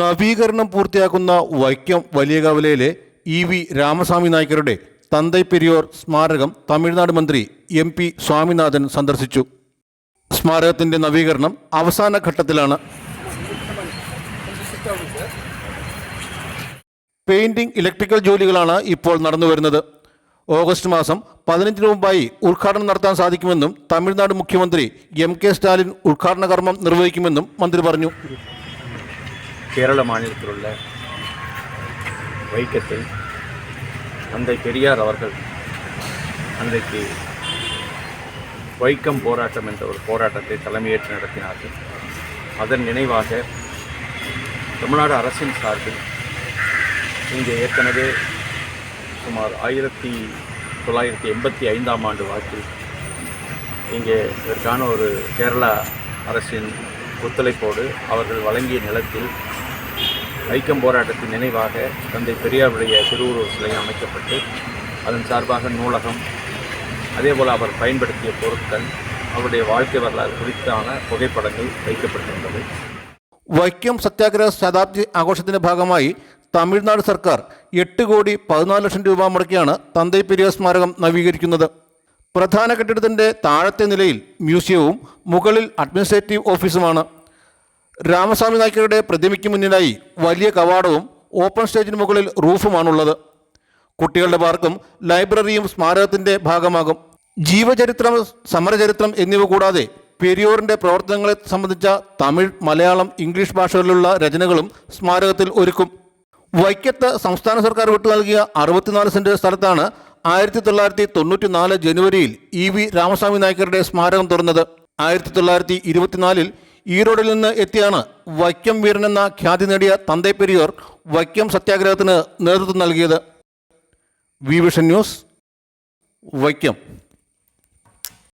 നവീകരണം പൂർത്തിയാക്കുന്ന വൈക്കം വലിയകവലയിലെ ഇ വി രാമസ്വാമി നായ്ക്കരുടെ തന്തൈ പെരിയോർ സ്മാരകം തമിഴ്നാട് മന്ത്രി എം പി സ്വാമിനാഥൻ സന്ദർശിച്ചു. സ്മാരകത്തിന്റെ നവീകരണം അവസാന ഘട്ടത്തിലാണ്. പെയിന്റിംഗ് ഇലക്ട്രിക്കൽ ജോലികളാണ് ഇപ്പോൾ നടന്നു വരുന്നത്. ഓഗസ്റ്റ് മാസം പതിനഞ്ചിന് മുമ്പായി ഉദ്ഘാടനം നടത്താൻ സാധിക്കുമെന്നും തമിഴ്നാട് മുഖ്യമന്ത്രി എം കെ സ്റ്റാലിൻ ഉദ്ഘാടന കർമ്മം നിർവഹിക്കുമെന്നും മന്ത്രി പറഞ്ഞു. கேரள மாநிலத்தில் உள்ள வைக்கத்தில் தந்தை பெரியார் அவர்கள் அன்றைக்கு வைக்கம் போராட்டம் என்ற ஒரு போராட்டத்தை தலைமையேற்று நடத்தினார்கள். அதன் நினைவாக தமிழ்நாடு அரசின் சார்பில் இங்கே ஏற்கனவே சுமார் ஆயிரத்தி தொள்ளாயிரத்தி எண்பத்தி ஐந்தாம் ஆண்டு வாக்கில் இங்கே இதற்கான ஒரு கேரளா அரசின் ஒத்துழைப்போடு அவர்கள் வழங்கிய நிலத்தில் வைக்கம் போராட்டத்தின் நினைவாக தந்தை பெரியாருடைய திருவுருவ சிலை அமைக்கப்பட்டு அதன் சார்பாக நூலகம் அதேபோல் அவர் பயன்படுத்திய பொருட்கள் அவருடைய வாழ்க்கை வரலாறு குறித்தான புகைப்படங்கள் வைக்கப்பட்டிருந்தது വൈക്കം സത്യാഗ്രഹ ശതാബ്ദി ആഘോഷത്തിന്റെ ഭാഗമായി തമിഴ്നാട് സർക്കാർ എട്ട് കോടി പതിനാല് ലക്ഷം രൂപ മുടക്കിയാണ് തന്തൈ പെരിയാർ സ്മാരകം നവീകരിക്കുന്നത് പ്രധാന കെട്ടിടത്തിന്റെ താഴത്തെ നിലയിൽ മ്യൂസിയവും മുകളിൽ അഡ്മിനിസ്ട്രേറ്റീവ് ഓഫീസുമാണ് രാമസ്വാമി നായ്ക്കരുടെ പ്രതിമയ്ക്ക് മുന്നിലായി വലിയ കവാടവും ഓപ്പൺ സ്റ്റേജിന് മുകളിൽ റൂഫുമാണുള്ളത്. കുട്ടികളുടെ പാർക്കും ലൈബ്രറിയും സ്മാരകത്തിന്റെ ഭാഗമാകും. ജീവചരിത്രം സമരചരിത്രം എന്നിവ കൂടാതെ പെരിയോറിന്റെ പ്രവർത്തനങ്ങളെ സംബന്ധിച്ച തമിഴ് മലയാളം ഇംഗ്ലീഷ് ഭാഷകളിലുള്ള രചനകളും സ്മാരകത്തിൽ ഒരുക്കും. വൈക്കത്ത് സംസ്ഥാന സർക്കാർ വിട്ടു നൽകിയ അറുപത്തിനാല് സെന്റ് സ്ഥലത്താണ് ആയിരത്തി തൊള്ളായിരത്തി തൊണ്ണൂറ്റി നാല് ജനുവരിയിൽ ഇ വി രാമസ്വാമി നായ്ക്കരുടെ സ്മാരകം തുറന്നത്. ആയിരത്തി തൊള്ളായിരത്തി ഇരുപത്തിനാലിൽ ഈറോഡിൽ നിന്ന് എത്തിയാണ് വൈക്കം വീരൻ എന്ന ഖ്യാതി നേടിയ തന്തൈ പെരിയോർ വൈക്കം സത്യാഗ്രഹത്തിന് നേതൃത്വം നൽകിയത്. V vision news Vaikom.